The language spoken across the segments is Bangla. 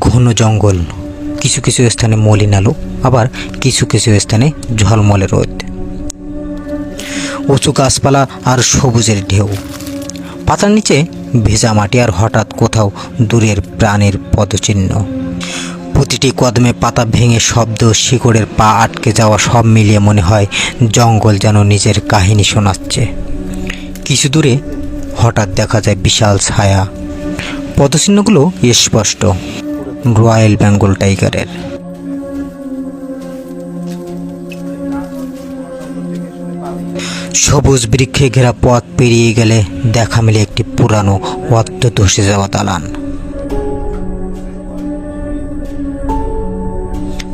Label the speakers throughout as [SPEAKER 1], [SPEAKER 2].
[SPEAKER 1] ঘন জঙ্গল। কিছু কিছু স্থানে মলিন আলো, আবার কিছু কিছু স্থানে ঝলমলে রোদ। উঁচু গাছপালা আর সবুজের ঢেউ। পাতার নিচে ভেজা মাটি আর হঠাৎ কোথাও দূরের প্রাণের পদচিহ্ন। প্রতিটি কদমে পাতা ভেঙে শব্দ শিকড়ের পা আটকে যাওয়া সব মিলিয়ে মনে হয় জঙ্গল যেন নিজের কাহিনী শোনাচ্ছে। কিছু দূরে হঠাৎ দেখা যায় বিশাল ছায়া। পদচিহ্নগুলো স্পষ্ট। রয়্যাল বেঙ্গল টাইগারের। সবুজ বৃক্ষে ঘেরা পথ পেরিয়ে গেলে দেখা মিলে একটি পুরানো অর্ধ ধসে যাওয়া দালান।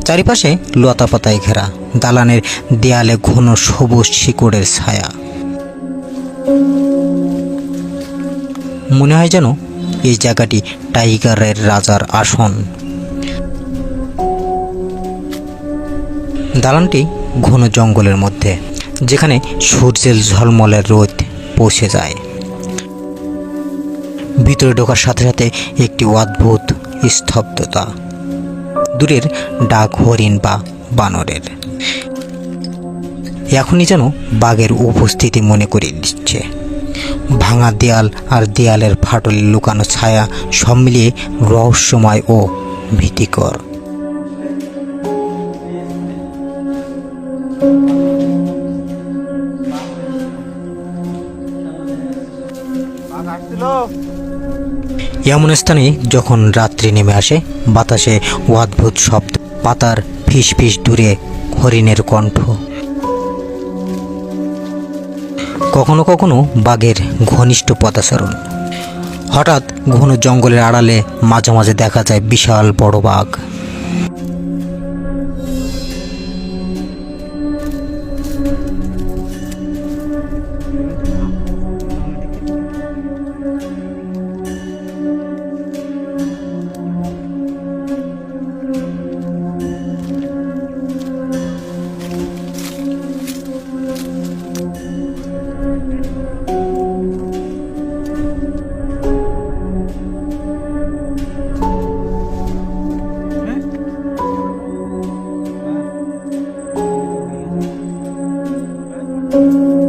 [SPEAKER 1] চারিপাশে লতা পাতায় ঘেরা দালানের দেয়ালে ঘন সবুজ শিকড়ের ছায়া। মনে হয় যেন এই জায়গাটি টাইগারের রাজার আসন। দালানটি ঘন জঙ্গলের মধ্যে, যেখানে সূর্যের ঝলমলের রোদ পৌঁছে যায়। ভিতরে ঢোকার সাথে সাথে একটি অদ্ভুত স্তব্ধতা, দূরের ডাক হরিণ বা বানরের। এখনই যেন বাঘের উপস্থিতি মনে করিয়ে দিচ্ছে। ভাঙা দেয়াল আর দেয়ালের ফাটলে লুকানো ছায়া সব মিলিয়ে রহস্যময় ও ভীতিকর। এমন স্থানে যখন রাত্রি নেমে আসে, বাতাসে অদ্ভুত শব্দ, পাতার ফিস ফিস দূরে হরিণের কণ্ঠ। কখনো কখনো বাঘের ঘনিষ্ঠ পদাচরণ। হঠাৎ ঘন জঙ্গলের আড়ালে মাঝে মাঝে দেখা যায় বিশাল বড় বাঘ। Música